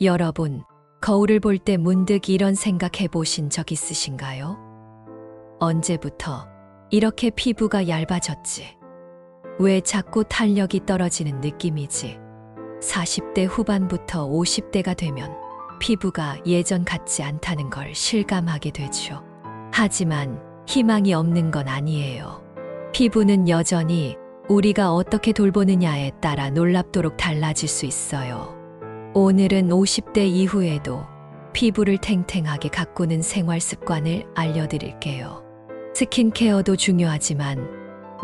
여러분, 거울을 볼 때 문득 이런 생각해 보신 적 있으신가요? 언제부터 이렇게 피부가 얇아졌지? 왜 자꾸 탄력이 떨어지는 느낌이지? 40대 후반부터 50대가 되면 피부가 예전 같지 않다는 걸 실감하게 되죠. 하지만 희망이 없는 건 아니에요. 피부는 여전히 우리가 어떻게 돌보느냐에 따라 놀랍도록 달라질 수 있어요. 오늘은 50대 이후에도 피부를 탱탱하게 가꾸는 생활 습관을 알려드릴게요. 스킨케어도 중요하지만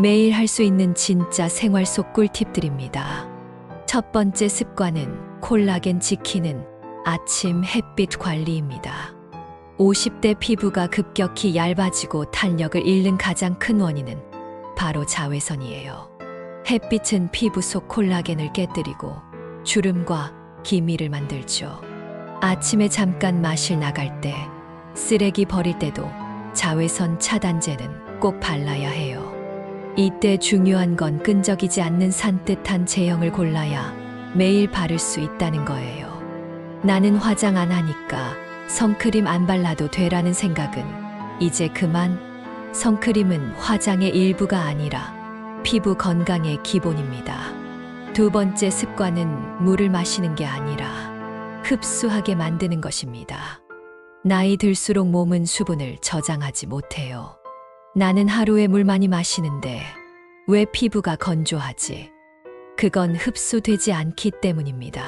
매일 할 수 있는 진짜 생활 속 꿀팁들입니다. 첫 번째 습관은 콜라겐 지키는 아침 햇빛 관리입니다. 50대 피부가 급격히 얇아지고 탄력을 잃는 가장 큰 원인은 바로 자외선이에요. 햇빛은 피부 속 콜라겐을 깨뜨리고 주름과 기미를 만들죠. 아침에 잠깐 마실 나갈 때, 쓰레기 버릴 때도 자외선 차단제는 꼭 발라야 해요. 이때 중요한 건 끈적이지 않는 산뜻한 제형을 골라야 매일 바를 수 있다는 거예요. 나는 화장 안 하니까 선크림 안 발라도 되라는 생각은 이제 그만 선크림은 화장의 일부가 아니라 피부 건강의 기본입니다. 두 번째 습관은 물을 마시는 게 아니라 흡수하게 만드는 것입니다. 나이 들수록 몸은 수분을 저장하지 못해요. 나는 하루에 물 많이 마시는데 왜 피부가 건조하지? 그건 흡수되지 않기 때문입니다.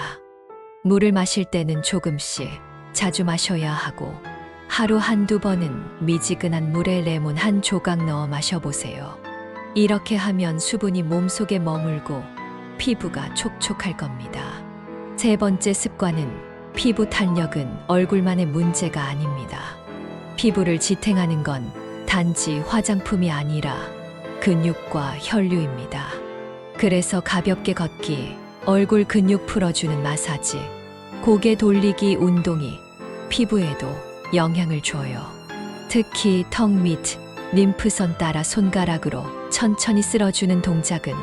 물을 마실 때는 조금씩 자주 마셔야 하고 하루 한두 번은 미지근한 물에 레몬 한 조각 넣어 마셔보세요. 이렇게 하면 수분이 몸속에 머물고 피부가 촉촉할 겁니다. 세 번째 습관은 피부 탄력은 얼굴만의 문제가 아닙니다. 피부를 지탱하는 건 단지 화장품이 아니라 근육과 혈류입니다. 그래서 가볍게 걷기, 얼굴 근육 풀어주는 마사지, 고개 돌리기 운동이 피부에도 영향을 줘요. 특히 턱 밑, 림프선 따라 손가락으로 천천히 쓸어주는 동작은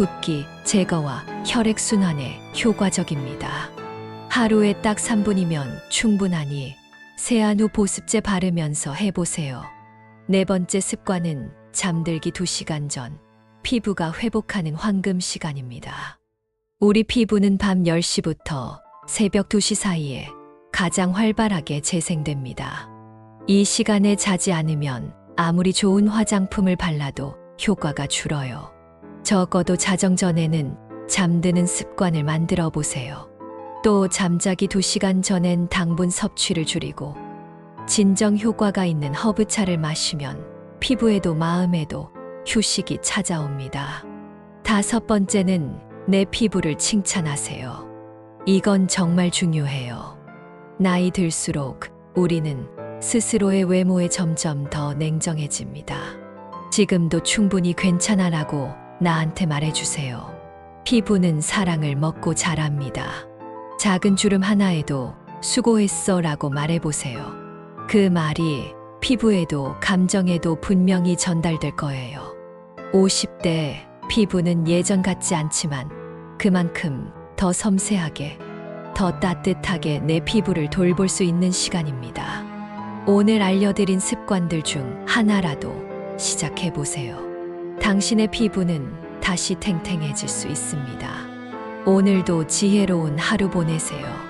붓기 제거와 혈액순환에 효과적입니다. 하루에 딱 3분이면 충분하니 세안 후 보습제 바르면서 해보세요. 네 번째 습관은 잠들기 2시간 전 피부가 회복하는 황금 시간입니다. 우리 피부는 밤 10시부터 새벽 2시 사이에 가장 활발하게 재생됩니다. 이 시간에 자지 않으면 아무리 좋은 화장품을 발라도 효과가 줄어요. 적어도 자정 전에는 잠드는 습관을 만들어 보세요. 또 잠자기 2시간 전엔 당분 섭취를 줄이고 진정 효과가 있는 허브차를 마시면 피부에도 마음에도 휴식이 찾아옵니다. 다섯 번째는 내 피부를 칭찬하세요. 이건 정말 중요해요. 나이 들수록 우리는 스스로의 외모에 점점 더 냉정해집니다. 지금도 충분히 괜찮아라고 나한테 말해주세요. 피부는 사랑을 먹고 자랍니다. 작은 주름 하나에도 수고했어 라고 말해보세요. 그 말이 피부에도 감정에도 분명히 전달될 거예요. 50대 피부는 예전 같지 않지만 그만큼 더 섬세하게, 더 따뜻하게 내 피부를 돌볼 수 있는 시간입니다. 오늘 알려드린 습관들 중 하나라도 시작해 보세요. 당신의 피부는 다시 탱탱해질 수 있습니다. 오늘도 지혜로운 하루 보내세요.